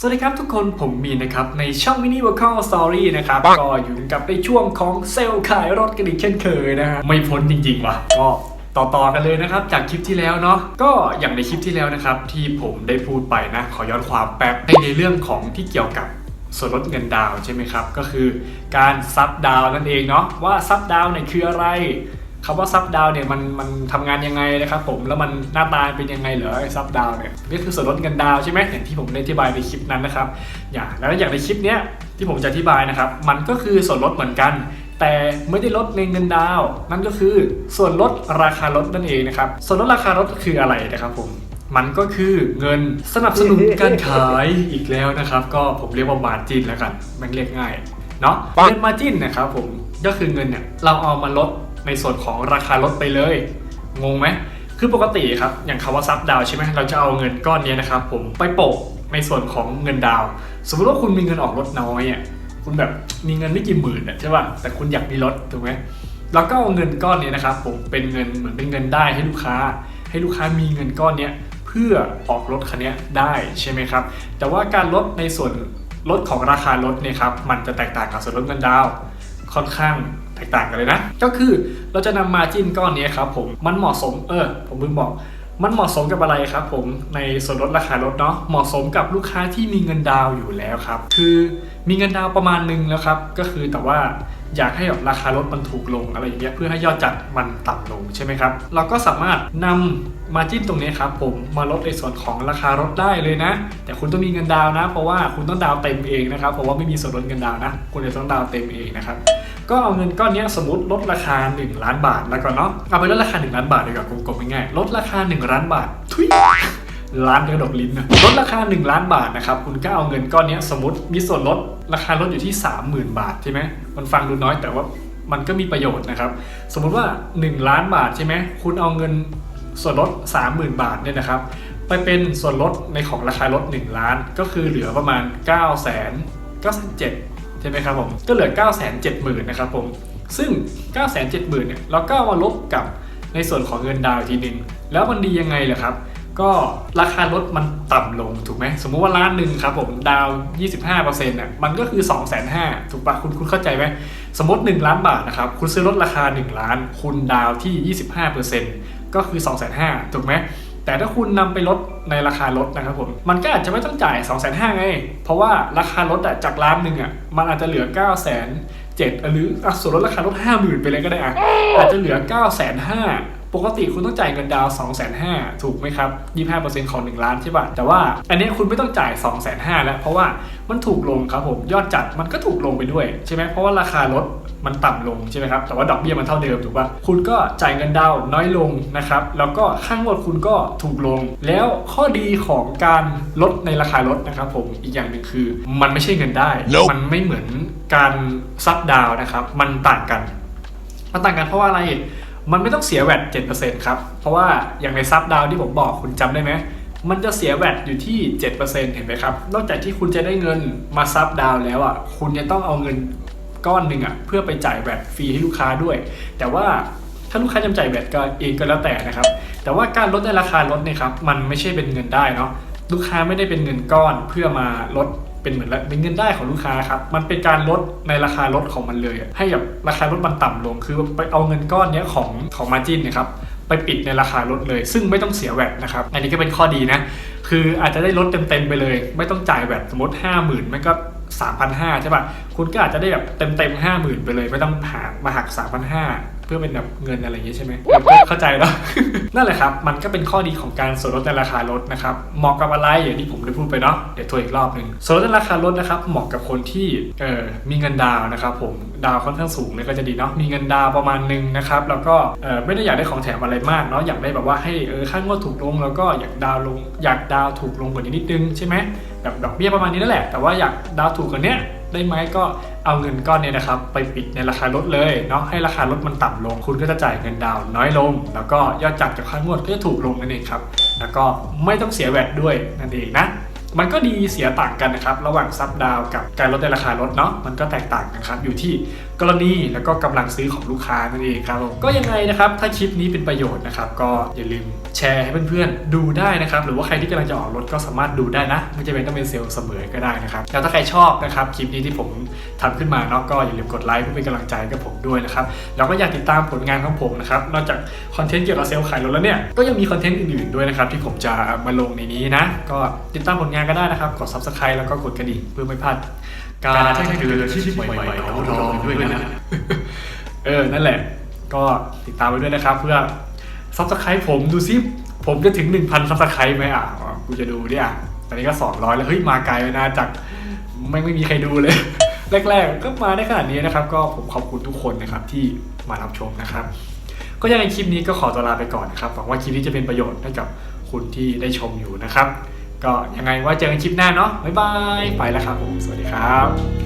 สวัสดีครับทุกคนผมมีนนะครับ ในช่อง Mini Vocal Story นะครับ ก็อยู่กับในช่วงของเซลล์ขายรถกันอีกเช่นเคยนะฮะไม่พ้นจริงๆว่ะก็ต่อๆกันเลยนะครับ จากคลิปที่แล้วเนาะก็อย่างในคลิปที่แล้วนะครับ ที่ผมได้พูดไปนะ ขอย้อนความแป๊บในในเรื่องของที่เกี่ยวกับส่วนลดเงินดาวน์ใช่ไหมครับ ก็คือการซับดาวน์นั่นเองเนาะว่าซับดาวน์เนี่ยคืออะไร คำว่าซับดาวเนี่ยมันมันทำงานยังไงนะครับผมแล้วมันหน้าตาเป็นยังไงเหรอไอ้ซับดาวเนี่ยนี่คือส่วนลดเงินดาวใช่ไหมอย่างที่ผมได้อธิบายในคลิปนั้นนะครับอย่างแล้วอย่างในคลิปเนี้ยที่ผมจะอธิบายนะครับ มันก็คือส่วนลดเหมือนกัน แต่ไม่ได้ลดในเงินดาว นั่นก็คือส่วนลดราคารถนั่นเองนะครับส่วนลดราคารถคืออะไรนะครับผมมันก็คือเงินสนับสนุนการขายอีกแล้วนะครับ ก็ผมเรียกว่ามาจินแล้วกันมันเรียกง่ายเนาะเงินมาจินนะครับผมก็คือเงินเนี่ยเราเอามาลด ในส่วนของราคารถไปเลย งงไหมคือปกติครับ อย่างคำว่าซับดาวใช่ไหมเราจะเอาเงินก้อนนี้นะครับผมไปโปะในส่วนของเงินดาว สมมติว่าคุณมีเงินออกรถน้อยอะคุณแบบมีเงินไม่กี่หมื่นอะใช่ป่ะแต่คุณอยากมีรถถูกไหมเราก็เอาเงินก้อนนี้นะครับผมเป็นเงินเหมือนเป็นเงินได้ให้ลูกค้า ให้ลูกค้ามีเงินก้อนนี้เพื่อออกรถคันนี้ได้ใช่ไหมครับ แต่ว่าการลดในส่วนลดของราคารถเนี่ยครับมันจะแตกต่างกับส่วนลดเงินดาว ค่อนข้างแตกต่างกันเลยนะ ก็คือเราจะนำมาจิ้นก้อนนี้ครับผมมันเหมาะสมเออผมเพิ่งบอกมันเหมาะสมกับอะไรครับผมในส่วนลดราคารถเนาะเหมาะสมกับลูกค้าที่มีเงินดาวอยู่แล้วครับ คือมีเงินดาวประมาณหนึงแล้วครับก็คือแต่ว่าอยากให้แบบราคารถมันถูกลงอะไรอย่างเงี้ยเพื่อให้ยอดจัดมันต่ำลงใช่ไหมครับเราก็สามารถนำมาจิ้นตรงนี้ครับผมมาลดในส่วนของราคารถได้เลยนะ แต่คุณต้องมีเงินดาวนะ เพราะว่าคุณต้องดาวเต็มเองนะครับเพราะว่าไม่มีส่วนลดเงินดาวนะ คุณจะต้องดาวเต็มเองนะครับ ก็เอาเงินก้อนนี้สมมติลดราคา 1 ล้านบาทแล้วก่อนเนาะเอาไปลดราคา 1 ล้านบาทดีกว่ากลมๆง่ายๆลดราคา 1 ล้านบาททุยล้านกระดกลิ้นนะลดราคา 1 ล้านบาทนะครับคุณก็เอาเงินก้อนนี้สมมติมีส่วนลดราคาลดอยู่ที่ 30,000 บาทใช่ไหมมันฟังดูน้อยแต่ว่ามันก็มีประโยชน์นะครับ สมมุติว่า 1 ล้านบาทใช่ไหมคุณเอาเงินส่วนลด 30,000 บาทเนี่ยนะครับ ไปเป็นส่วนลดในของราคารถ 1 ล้านก็คือเหลือประมาณ9 9 9 7 ใช่ไหมครับผมก็เหลือ 9 7 0 0 0 0นะครับผมซึ่ง 9 7 0 0 0 0เนี่ยเราก็เอามาลบกับในส่วนของเงินดาวทีหนึ่งแล้วมันดียังไงเหรอครับ ก็ราคารถมันต่ำลงถูกไหมสมมุติว่าล้านหนึ่งครับผมดาวน์25%น่ะมันก็คือ 2 5 0 0 0ถูกปะคุณคุณเข้าใจไหมสมมติ 1 ล้านบาทนะครับคุณซื้อรถราคา 1 ล้าน คุณดาวที่ 25%ก็คือ 2 5 0 0 0ถูกไหม แต่ถ้าคุณนำไปลดในราคารถนะครับผม มันก็อาจจะไม่ต้องจ่าย 2 5 0 0 0ไง เพราะว่าราคารถอะจากล้านหนึ่งอะมันอาจจะเหลือ 9 0 0 0 0 7หรืออะส่วนลดราคารถ 50,000 ไปเลยก็ได้อะอาจจะเหลือ 9 5 0 0 0 ปกติคุณต้องจ่ายเงินดาวน์2 5 0 0 0ถูกไหมครับ 25%ของ 1 ล้านใช่ป่ะ แต่ว่าอันนี้คุณไม่ต้องจ่าย 2 5 0 0 0แล้ว เพราะว่ามันถูกลงครับผม ยอดจัดมันก็ถูกลงไปด้วยใช่ไหมเพราะว่าราคารถมันต่ำลงใช่ไหมครับ แต่ว่าดอกเบี้ยมันเท่าเดิมถูกป่ะ คุณก็จ่ายเงินดาวน์น้อยลงนะครับ แล้วก็ค่างวดคุณก็ถูกลง แล้วข้อดีของการลดในราคารถนะครับผม อีกอย่างหนึ่งคือ มันไม่ใช่เงินได้ Nope มันไม่เหมือนการซับดาวน์นะครับ มันต่างกัน มันต่างกันเพราะว่าอะไร มันไม่ต้องเสียแวด7%ครับ เพราะว่าอย่างในซับดาวที่ผมบอกคุณจำได้ไหม มันจะเสียแวดอยู่ที่7%เปอร์เซ็นต์เห็นไหมครับ นอกจากที่คุณจะได้เงินมาซับดาวแล้วอะ คุณจะต้องเอาเงินก้อนหนึ่งอะเพื่อไปจ่ายแวดฟรีให้ลูกค้าด้วย แต่ว่าถ้าลูกค้าจำจ่ายแวดก็เองก็แล้วแต่นะครับ แต่ว่าการลดในราคารถเนี่ยครับ มันไม่ใช่เป็นเงินได้เนาะ ลูกค้าไม่ได้เป็นเงินก้อนเพื่อมาลดเป็นเหมือนเป็นเงินได้ของลูกค้าครับ มันเป็นการลดในราคารถของมันเลย ให้แบบราคารถมันต่ำลง คือไปเอาเงินก้อนเนี้ยของของมาจินนะครับไปปิดในราคารถเลย ซึ่งไม่ต้องเสียแวดนะครับ อันนี้ก็เป็นข้อดีนะ คืออาจจะได้ลดเต็มๆไปเลย ไม่ต้องจ่ายแวดสมมติ 5 0,000มันก็ 3,500ใช่ป่ะ คุณก็อาจจะได้แบบเต็มๆ50,000ไปเลย ไม่ต้องหามาหัก3,500 เพื่อเป็นแบบเงินอะไรอย่างงี้ยใช่ไหมเข้าใจแล้ว นั่นแหละครับ มันก็เป็นข้อดีของการส่วนลดในราคารถนะครับ เหมาะกับอะไรอย่างที่ผมได้พูดไปเนาะ เดี๋ยวทวนอีกรอบหนึ่งส่วนลดในราคารถนะครับ เหมาะกับคนที่เออมีเงินดาวนะครับ ผม ดาวค่อนข้างสูงเนี่ยก็จะดีเนาะ มีเงินดาวประมาณหนึ่งนะครับ แล้วก็เออไม่ได้อยากได้ของแถมอะไรมากเนาะ อยากได้แบบว่าให้เออค่างวดถูกลง แล้วก็อยากดาวลง อยากดาวถูกลงกว่านี้นิดนึงใช่ไหมแบบดอกเบี้ยประมาณนี้นั่นแหละ แต่ว่าอยากดาวถูกกว่านี้ ได้ไหมก็เอาเงินก้อนนี้นะครับ ไปปิดในราคารถเลยเนาะให้ราคารถมันต่ำลง คุณก็จะจ่ายเงินดาวน้อยลง แล้วก็ยอดจัดกับค่างวดก็จะถูกลงนั่นเองครับ แล้วก็ไม่ต้องเสียแวดด้วยนั่นเองนะมันก็ดีเสียต่างกันนะครับ ระหว่างซับดาวกับการลดในราคารถเนาะมันก็แตกต่างกันครับอยู่ที่กรณีแล้วก็กำลังซื้อของลูกค้านั่นเองครับก็ยังไงนะครับถ้าคลิปนี้เป็นประโยชน์นะครับก็อย่าลืมแชร์ให้เพื่อนๆดูได้นะครับหรือว่าใครที่กำลังจะออกรถก็สามารถดูได้นะไม่จำเป็นต้องเป็นเซลล์เสมอก็ได้นะครับแล้วถ้าใครชอบนะครับคลิปนี้ที่ผมทำขึ้นมาเนาะก็อย่าลืมกดไลค์เพื่อเป็นกำลังใจกับผมด้วยนะครับแล้วก็อยากติดตามผลงานของผมนะครับนอกจากคอนเทนต์เกี่ยวกับเซลล์ขายรถแล้วเนี่ยก็ยังมีคอนเทนต์อื่นๆด้วยนะครับที่ผมจะมาลงในนี้นะก็ติดตามผลงานก็ได้นะครับกด subscribe แล้วก็กดกระดิ่งเพื่อไม่พลาดการแจ้งเตือนที่ใหม่ๆของเราด้วยนะ เออ นั่นแหละ ก็ติดตามไว้ด้วยนะครับ เพื่อซับสไครต์ผมดูซิ ผมจะถึง 1,000ซับสไครต์ไหมอะ กูจะดูเนี่ยตอนนี้ก็ 200 แล้ว เฮ้ย มาไกลนะจากไม่ไม่มีใครดูเลย แรก ๆ ก็มาได้ขนาดนี้นะครับ ก็ผมขอบคุณทุกคนนะครับที่มารับชมนะครับ ก็ยังในคลิปนี้ก็ขอตัวลาไปก่อนนะครับ หวังว่าคลิปนี้จะเป็นประโยชน์ให้กับคุณที่ได้ชมอยู่นะครับ ก็ยังไงว่าเจอกันคลิปหน้าเนาะบ๊ายบายไปแล้วครับผมสวัสดีครับ